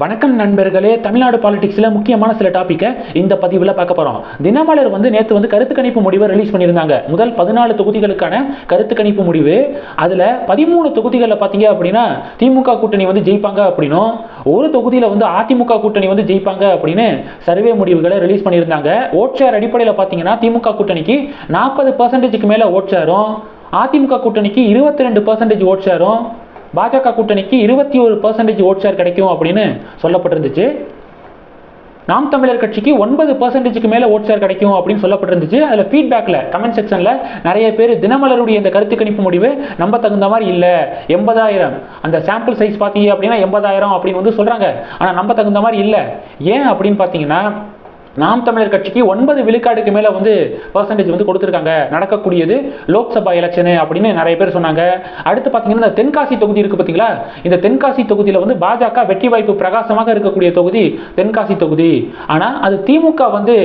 வணக்கம் நண்பர்களே தமிழ்நாடு பாலிடிக்ஸில் முக்கியமான சில டாப்பிக்கை இந்த பதிவில் பார்க்க போகிறோம் தினமலர் வந்து நேற்று வந்து கருத்து கணிப்பு முடிவை ரிலீஸ் பண்ணியிருந்தாங்க. முதல் பதினாலு தொகுதிகளுக்கான கருத்து கணிப்பு முடிவு. அதில் பதிமூணு தொகுதிகளில் பார்த்தீங்க அப்படின்னா திமுக கூட்டணி வந்து ஜெயிப்பாங்க அப்படின்னும் ஒரு தொகுதியில் வந்து அதிமுக கூட்டணி வந்து ஜெயிப்பாங்க அப்படின்னு சர்வே முடிவுகளை ரிலீஸ் பண்ணியிருந்தாங்க. ஓட் ஷேர் அடிப்படையில் பார்த்தீங்கன்னா திமுக கூட்டணிக்கு நாற்பது பர்சன்டேஜுக்கு மேலே ஓட் ஷேரும் அதிமுக கூட்டணிக்கு இருபத்தி ரெண்டு பர்சன்டேஜ் ஓட் ஷேரும் பாஜக கூட்டணிக்கு இருபத்தி ஒரு பர்சன்டேஜ் ஓட் ஷேர் கிடைக்கும் அப்படின்னு சொல்லப்பட்டிருந்துச்சு. நாம் தமிழர் கட்சிக்கு ஒன்பது பர்சன்டேஜுக்கு மேலே ஓட் ஷேர் கிடைக்கும் அப்படின்னு சொல்லப்பட்டிருந்துச்சு. அதில் ஃபீட்பேக்கில் கமெண்ட் செக்ஷனில் நிறைய பேர் தினமலருடைய இந்த கருத்து கணிப்பு முடிவு நம்ப தகுந்த மாதிரி இல்லை. எண்பதாயிரம். அந்த சாம்பிள் சைஸ் பார்த்தீங்க அப்படின்னா எண்பதாயிரம் அப்படின்னு வந்து சொல்கிறாங்க ஆனால் நம்ப தகுந்த மாதிரி இல்லை. ஏன் அப்படின்னு பார்த்தீங்கன்னா நாம் தமிழர் கட்சிக்கு ஒன்பது விழுக்காடுக்கு மேலே வந்து பர்சன்டேஜ் வந்து கொடுத்துருக்காங்க. நடக்கக்கூடியது லோக்சபா எலெக்ஷனு அப்படின்னு நிறைய பேர் சொன்னாங்க. அடுத்து பார்த்தீங்கன்னா இந்த தென்காசி தொகுதி இருக்குது பார்த்தீங்களா இந்த தென்காசி தொகுதியில் வந்து பாஜக வெற்றி வாய்ப்பு பிரகாசமாக இருக்கக்கூடிய தொகுதி தென்காசி தொகுதி. ஆனால் அது திமுக வந்து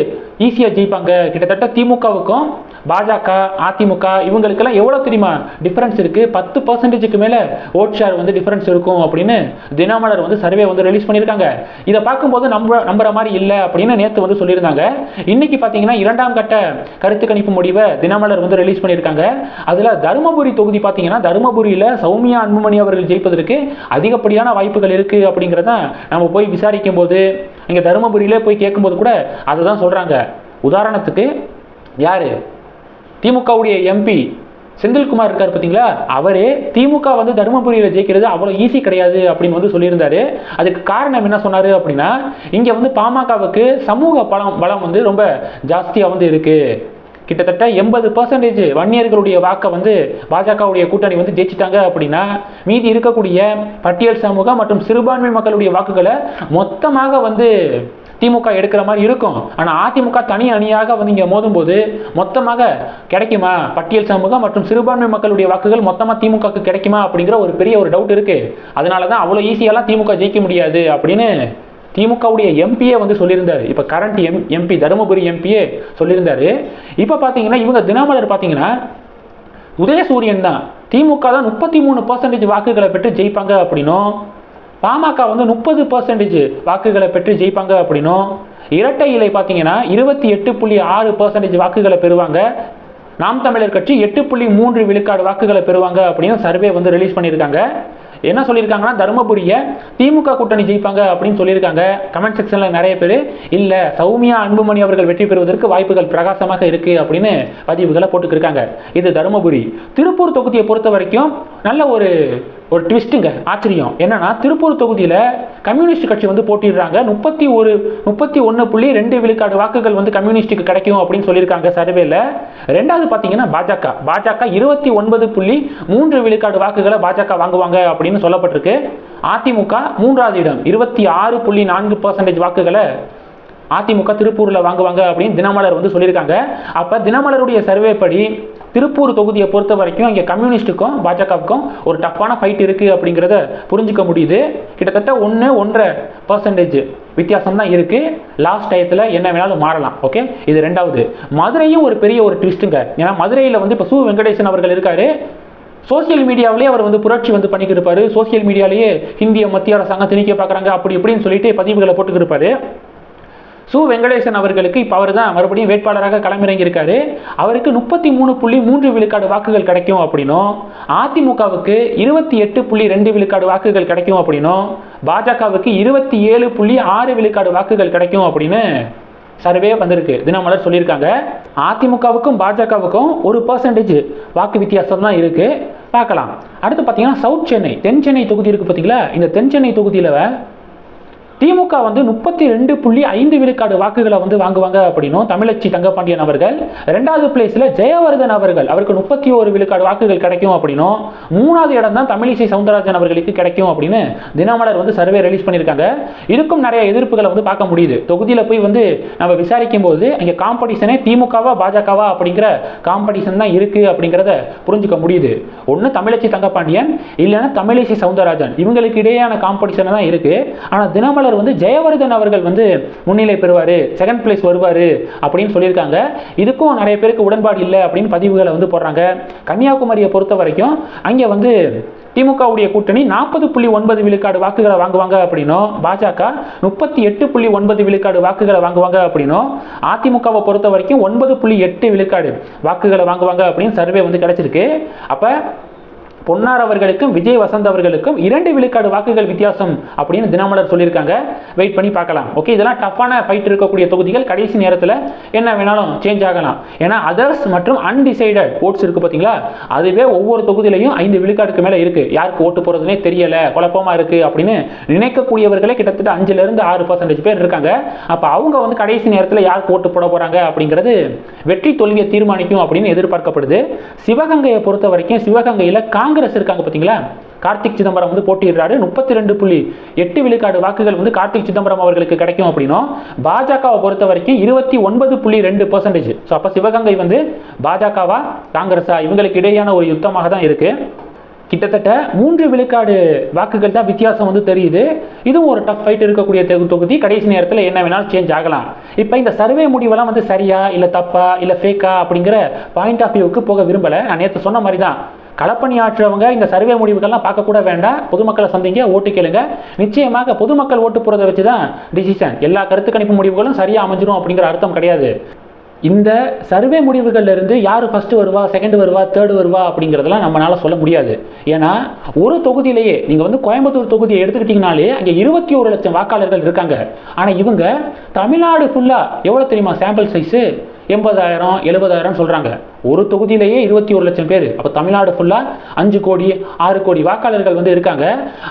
ஈஸியாக ஜெயிப்பாங்க. கிட்டத்தட்ட திமுகவுக்கும் பாஜக அதிமுக இவங்களுக்கெல்லாம் எவ்வளோ தெரியுமா? டிஃப்ரென்ஸ் இருக்குது பத்து பர்சன்டேஜுக்கு மேலே ஓட் ஷேர் வந்து டிஃப்ரென்ஸ் இருக்கும் அப்படின்னு தினமலர் வந்து சர்வே வந்து ரிலீஸ் பண்ணியிருக்காங்க. இதை பார்க்கும்போது நம்ப நம்புற மாதிரி இல்லை அப்படின்னு நேற்று வந்து சொல்லியிருந்தாங்க. இன்னைக்கு பார்த்தீங்கன்னா இரண்டாம் கட்ட கருத்து கணிப்பு முடிவை தினமலர் வந்து ரிலீஸ் பண்ணியிருக்காங்க. அதில் தருமபுரி தொகுதி பார்த்தீங்கன்னா தருமபுரியில் சௌமியா அன்புமணி அவர்கள் ஜெயிப்பதற்கு அதிகப்படியான வாய்ப்புகள் இருக்குது அப்படிங்கிறத நம்ம போய் விசாரிக்கும் போது இங்கே தருமபுரியிலே போய் கேட்கும்போது கூட அதை தான் சொல்கிறாங்க உதாரணத்துக்கு யார்? திமுகவுடைய எம்பி செந்தில்குமார் இருக்கார் பார்த்தீங்களா? அவரே திமுக வந்து தருமபுரியில் ஜெயிக்கிறது அவ்வளோ ஈஸி கிடையாது அப்படின்னு வந்து சொல்லியிருந்தாரு. அதுக்கு காரணம் என்ன சொன்னார் அப்படின்னா இங்கே வந்து பாமகவுக்கு சமூக பலம் பலம் வந்து ரொம்ப ஜாஸ்தியாக வந்து இருக்குது கிட்டத்தட்ட எண்பது பர்சன்டேஜ் வன்னியர்களுடைய வாக்கை வந்து பாஜகவுடைய கூட்டணி வந்து ஜெயிச்சிட்டாங்க அப்படின்னா மீதி இருக்கக்கூடிய பட்டியல் சமூகம் மற்றும் சிறுபான்மை மக்களுடைய வாக்குகளை மொத்தமாக வந்து திமுக எடுக்கிற மாதிரி இருக்கும். ஆனால் அதிமுக தனி அணியாக வந்து இங்கே மோதும்போது மொத்தமாக கிடைக்குமா? பட்டியல் சமூகம் மற்றும் சிறுபான்மை மக்களுடைய வாக்குகள் மொத்தமாக திமுகக்கு கிடைக்குமா அப்படிங்கிற ஒரு பெரிய ஒரு டவுட் இருக்கு. அதனால தான் அவ்வளோ ஈஸியாலாம் திமுக ஜெயிக்க முடியாது அப்படின்னு திமுகவுடைய எம்பியே வந்து சொல்லியிருந்தார். இப்போ கரண்ட் எம் எம்பி தருமபுரி எம்பியே சொல்லியிருந்தார். இப்போ பார்த்தீங்கன்னா இவங்க தினமலர் பார்த்தீங்கன்னா உதயசூரியன் தான். திமுக தான் முப்பத்தி மூணு பர்சன்டேஜ் வாக்குகளை பெற்று ஜெயிப்பாங்க அப்படின்னும் பாமக வந்து முப்பது பர்சன்டேஜ் வாக்குகளை பெற்று ஜெயிப்பாங்க அப்படின்னும் இரட்டை இலை பார்த்தீங்கன்னா இருபத்தி எட்டு புள்ளி ஆறு பர்சன்டேஜ் வாக்குகளை பெறுவாங்க. நாம் தமிழர் கட்சி எட்டு புள்ளி மூன்று விழுக்காடு வாக்குகளை பெறுவாங்க அப்படின்னு சர்வே வந்து ரிலீஸ் பண்ணியிருக்காங்க. என்ன சொல்லியிருக்காங்கன்னா தருமபுரியை திமுக கூட்டணி ஜெயிப்பாங்க அப்படின்னு சொல்லியிருக்காங்க. கமெண்ட் செக்ஷனில் நிறைய பேர் இல்லை சௌமியா அன்புமணி அவர்கள் வெற்றி பெறுவதற்கு வாய்ப்புகள் பிரகாசமாக இருக்கு அப்படின்னு பதிவுகளை போட்டுக்கிருக்காங்க. இது தருமபுரி. திருப்பூர் தொகுதியை பொறுத்த வரைக்கும் நல்ல ஒரு ஒரு ட்விஸ்ட்டுங்க ஆச்சரியம். என்னன்னா திருப்பூர் தொகுதியில் கம்யூனிஸ்ட் கட்சி வந்து போட்டிடுறாங்க. முப்பத்தி ஒரு முப்பத்தி ஒன்று புள்ளி ரெண்டு விழுக்காடு வாக்குகள் வந்து கம்யூனிஸ்ட்டுக்கு கிடைக்கும் அப்படின்னு சொல்லியிருக்காங்க சர்வேல. ரெண்டாவது பார்த்தீங்கன்னா பாஜக. பாஜக இருபத்தி ஒன்பது புள்ளி மூன்று விழுக்காடு வாக்குகளை பாஜக வாங்குவாங்க அப்படின்னு சொல்லப்பட்டிருக்கு. அதிமுக மூன்றாவது இடம். இருபத்தி ஆறு புள்ளி நான்கு பர்சன்டேஜ் வாக்குகளை அதிமுக திருப்பூரில் வாங்குவாங்க அப்படின்னு தினமலர் வந்து சொல்லியிருக்காங்க. அப்போ தினமலருடைய சர்வே படி திருப்பூர் தொகுதியை பொறுத்த வரைக்கும் இங்கே கம்யூனிஸ்ட்டுக்கும் பாஜகவுக்கும் ஒரு டஃப்பான ஃபைட் இருக்குது அப்படிங்கிறத புரிஞ்சுக்க முடியுது. கிட்டத்தட்ட ஒன்று ஒன்றரை பர்சன்டேஜ் வித்தியாசம் தான் இருக்குது லாஸ்ட் டயத்தில் என்ன வேணாலும் மாறலாம் ஓகே இது ரெண்டாவது. மதுரையும் ஒரு பெரிய ஒரு ட்விஸ்ட்டுங்க ஏன்னா மதுரையில் வந்து இப்போ சு. வெங்கடேசன் அவர்கள் இருக்காரு. சோசியல் மீடியாவிலேயே அவர் வந்து புரட்சி வந்து பண்ணிக்கிட்டு இருப்பார். சோசியல் மீடியாலேயே இந்திய மத்திய அரசாங்கம் திணிக்க பார்க்குறாங்க அப்படி இப்படின்னு சொல்லிட்டு பதிவுகளை போட்டுக்கிட்டு சு. வெங்கடேசன் அவர்களுக்கு இப்போ அவர் தான் மறுபடியும் வேட்பாளராக களமிறங்கியிருக்காரு. அவருக்கு முப்பத்தி மூணு புள்ளி மூன்று விழுக்காடு வாக்குகள் கிடைக்கும் அப்படின்னும். அதிமுகவுக்கு இருபத்தி எட்டு புள்ளி ரெண்டு விழுக்காடு வாக்குகள் கிடைக்கும் அப்படின்னும். பாஜகவுக்கு இருபத்தி ஏழு புள்ளி ஆறு விழுக்காடு வாக்குகள் கிடைக்கும் அப்படின்னு சர்வே வந்திருக்கு. தினமலர் சொல்லியிருக்காங்க. அதிமுகவுக்கும் பாஜகவுக்கும் ஒரு பர்சன்டேஜ் வாக்கு வித்தியாசம் தான் இருக்கு. பார்க்கலாம். அடுத்து பார்த்தீங்கன்னா சவுத் சென்னை தென் சென்னை தொகுதி இருக்கு பார்த்தீங்களா? இந்த தென் சென்னை தொகுதியில் திமுக வந்து முப்பத்தி ரெண்டு புள்ளி ஐந்து விழுக்காடு வாக்குகளை வந்து வாங்குவாங்க அப்படின்னும் தமிழச்சி தங்கப்பாண்டியன் அவர்கள். ரெண்டாவது பிளேஸில் ஜெயவர்தன் அவர்கள். அவருக்கு முப்பத்தி ஒரு விழுக்காடு வாக்குகள் கிடைக்கும் அப்படின்னும் மூணாவது இடம் தான் தமிழிசை சவுந்தரராஜன் அவர்களுக்கு கிடைக்கும் அப்படின்னு தினமலர் வந்து சர்வே ரிலீஸ் பண்ணியிருக்காங்க. இதுக்கும் நிறைய எதிர்ப்புகளை வந்து பார்க்க முடியுது. தொகுதியில் போய் வந்து நம்ம விசாரிக்கும் போது அங்கே காம்படிஷனே திமுகவா பாஜகவா அப்படிங்கிற காம்படிஷன் தான் இருக்கு அப்படிங்கிறத புரிஞ்சுக்க முடியுது. ஒன்று தமிழச்சி தங்கப்பாண்டியன் இல்லைன்னா தமிழிசை சவுந்தரராஜன். இவங்களுக்கு இடையேயான காம்படிஷன் தான் இருக்கு. ஆனால் தினமலர் வேட்பாளர் வந்து ஜெயவர்தன் அவர்கள் வந்து முன்னிலை பெறுவார் செகண்ட் பிளேஸ் வருவார் அப்படின்னு சொல்லியிருக்காங்க. இதுக்கும் நிறைய பேருக்கு உடன்பாடு இல்லை அப்படின்னு பதிவுகளை வந்து போடுறாங்க. கன்னியாகுமரியை பொறுத்த வரைக்கும் அங்கே வந்து திமுகவுடைய கூட்டணி நாற்பது புள்ளி ஒன்பது விழுக்காடு வாக்குகளை வாங்குவாங்க அப்படின்னும் பாஜக முப்பத்தி எட்டு புள்ளி ஒன்பது விழுக்காடு வாக்குகளை வாங்குவாங்க அப்படின்னும் அதிமுகவை பொறுத்த வரைக்கும் ஒன்பது புள்ளி எட்டு விழுக்காடு வாக்குகளை வாங்குவாங்க அப்படின்னு சர்வே வந்து கிடைச்சிருக்கு. அப்போ பொன்னார் அவர்களுக்கும் விஜய் வசந்த் அவர்களுக்கும் இரண்டு விழுக்காடு வாக்குகள் வித்தியாசம் அப்படின்னு தினமலர் சொல்லியிருக்காங்க. வெயிட் பண்ணி பார்க்கலாம். ஓகே இதெல்லாம் டஃப்பான ஃபைட் இருக்கக்கூடிய தொகுதிகள். கடைசி நேரத்தில் என்ன வேணாலும் சேஞ்ச் ஆகலாம். ஏன்னா அதர்ஸ் மற்றும் அன்டிசைடட் ஓட்ஸ் இருக்கு பார்த்தீங்களா? அதுவே ஒவ்வொரு தொகுதியிலையும் ஐந்து விழுக்காடுக்கு மேலே இருக்கு. யாருக்கு ஓட்டு போகிறதுனே தெரியல. குழப்பமா இருக்கு அப்படின்னு நினைக்கக்கூடியவர்களே கிட்டத்தட்ட அஞ்சுல இருந்து ஆறு பர்சன்டேஜ் பேர் இருக்காங்க. அப்போ அவங்க வந்து கடைசி நேரத்தில் யாருக்கு ஓட்டு போட போறாங்க அப்படிங்கிறது வெற்றி தோல்வியை தீர்மானிக்கும் அப்படின்னு எதிர்பார்க்கப்படுது. சிவகங்கையை பொறுத்த வரைக்கும் சிவகங்கையில் காங்கிரஸ் காங்கிரஸ் இருக்காங்க பார்த்தீங்களா? கார்த்திக் சிதம்பரம் வந்து போட்டியிடுறாரு. முப்பத்தி ரெண்டு புள்ளி எட்டு விழுக்காடு வாக்குகள் வந்து கார்த்திக் சிதம்பரம் அவர்களுக்கு கிடைக்கும் அப்படின்னும் பாஜகவை பொறுத்த வரைக்கும் இருபத்தி ஒன்பது புள்ளி ரெண்டு பர்சன்டேஜ் ஸோ அப்போ சிவகங்கை வந்து பாஜகவா காங்கிரஸா? இவங்களுக்கு இடையான ஒரு யுத்தமாக தான் இருக்கு. கிட்டத்தட்ட மூன்று விழுக்காடு வாக்குகள் தான் வித்தியாசம் வந்து தெரியுது. இதுவும் ஒரு டஃப் ஃபைட் இருக்கக்கூடிய தொகுதி. கடைசி நேரத்தில் என்ன வேணாலும் சேஞ்ச் ஆகலாம். இப்போ இந்த சர்வே முடிவெல்லாம் வந்து சரியா இல்லை தப்பா இல்லை ஃபேக்கா அப்படிங்கிற பாயிண்ட் ஆஃப் வியூவுக்கு போக விரும்பலை. நான் நேற்று சொன்ன மாதிரி தான் களப்பணியாற்றுறவங்க இந்த சர்வே முடிவுகள்லாம் பார்க்கக்கூட வேண்டாம். பொதுமக்களை சந்திங்க ஓட்டு கேளுங்க. நிச்சயமாக பொதுமக்கள் ஓட்டு போகிறத வச்சு தான் டிசிஷன் எல்லா கருத்து கணிப்பு முடிவுகளும் சரியாக அமைஞ்சிடும் அப்படிங்கிற அர்த்தம் கிடையாது. இந்த சர்வே முடிவுகள்லேருந்து யார் ஃபஸ்ட்டு வருவா செகண்ட் வருவா தேர்டு வருவா அப்படிங்கிறதெல்லாம் நம்மளால் சொல்ல முடியாது. ஏன்னா ஒரு தொகுதியிலேயே நீங்கள் வந்து கோயம்புத்தூர் தொகுதியை எடுத்துக்கிட்டிங்கனாலே அங்கே இருபத்தி ஒரு லட்சம் வாக்காளர்கள் இருக்காங்க. ஆனால் இவங்க தமிழ்நாடு ஃபுல்லாக எவ்வளோ தெரியுமா சாம்பிள் சைஸு எண்பதாயிரம் எழுபதாயிரம் சொல்கிறாங்க ஒரு தொகுதியிலேயே இருபத்தி ஒரு லட்சம் பேர். அப்போ தமிழ்நாடு ஃபுல்லாக அஞ்சு கோடி ஆறு கோடி வாக்காளர்கள் வந்து இருக்காங்க.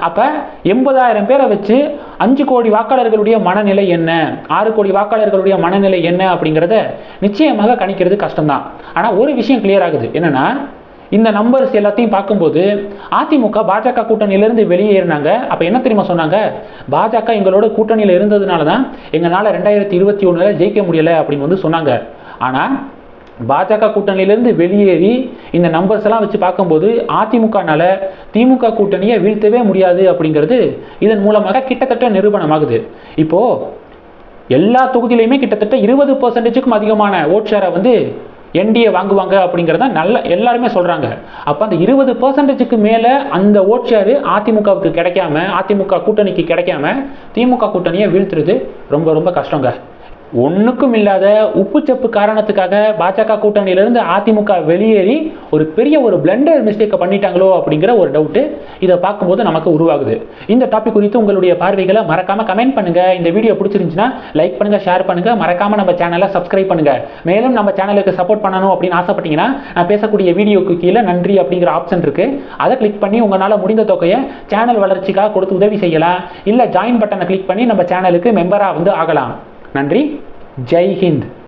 அப்போ எண்பதாயிரம் பேரை வச்சு அஞ்சு கோடி வாக்காளர்களுடைய மனநிலை என்ன? ஆறு கோடி வாக்காளர்களுடைய மனநிலை என்ன அப்படிங்கிறத நிச்சயமாக கணிக்கிறது கஷ்டம்தான். ஆனால் ஒரு விஷயம் கிளியர் ஆகுது. என்னன்னா இந்த நம்பர்ஸ் எல்லாத்தையும் பார்க்கும்போது அதிமுக பாஜக கூட்டணியிலிருந்து வெளியேறினாங்க அப்போ என்ன தெரியுமா சொன்னாங்க? பாஜக எங்களோட கூட்டணியில் இருந்ததுனால தான் எங்களால் ரெண்டாயிரத்தி இருபத்தி ஒன்றில் ஜெயிக்க முடியலை அப்படின்னு வந்து சொன்னாங்க. ஆனால் பாஜக கூட்டணியிலேருந்து வெளியேறி இந்த நம்பர்ஸ் எல்லாம் வச்சு பார்க்கும்போது அதிமுகனால திமுக கூட்டணியை வீழ்த்தவே முடியாது அப்படிங்கிறது இதன் மூலமாக கிட்டத்தட்ட நிரூபணமாகுது. இப்போ எல்லா தொகுதியிலையுமே கிட்டத்தட்ட இருபது பர்சன்டேஜுக்கும் அதிகமான ஓட் ஷேரை வந்து என்டிஏ வாங்குவாங்க அப்படிங்கிறத நல்ல எல்லாருமே சொல்கிறாங்க அப்போ அந்த இருபது பர்சன்டேஜுக்கு மேலே அந்த ஓட் ஷேரு அதிமுகவுக்கு கிடைக்காம அதிமுக கூட்டணிக்கு கிடைக்காம திமுக கூட்டணியை வீழ்த்துறது ரொம்ப ரொம்ப கஷ்டங்க. ஒண்ணுக்கும் இல்லாத உப்புச்சப்பு காரணத்துக்காக பாஜக கூட்டணியிலிருந்து அதிமுக வெளியேறி ஒரு பெரிய ஒரு பிளண்டர் மிஸ்டேக்கை பண்ணிட்டாங்களோ அப்படிங்கிற ஒரு டவுட்டு இதை பார்க்கும்போது நமக்கு உருவாகுது. இந்த டாபிக் குறித்து உங்களுடைய பார்வைகளை மறக்காம கமெண்ட் பண்ணுங்க. இந்த வீடியோ பிடிச்சிருந்துச்சுன்னா லைக் பண்ணுங்க ஷேர் பண்ணுங்க. மறக்காம நம்ம சேனலை சப்ஸ்கிரைப் பண்ணுங்க. மேலும் நம்ம சேனலுக்கு சப்போர்ட் பண்ணணும் அப்படின்னு ஆசைப்பட்டீங்கன்னா நான் பேசக்கூடிய வீடியோக்கு கீழே நன்றி அப்படிங்கிற ஆப்ஷன் இருக்கு. அதை கிளிக் பண்ணி உங்களால் முடிந்த தொகையை சேனல் வளர்ச்சிக்காக கொடுத்து உதவி செய்யலாம். இல்லை ஜாயின் பட்டனை கிளிக் பண்ணி நம்ம சேனலுக்கு மெம்பராக வந்து ஆகலாம். நன்றி ஜெய் ஹிந்த்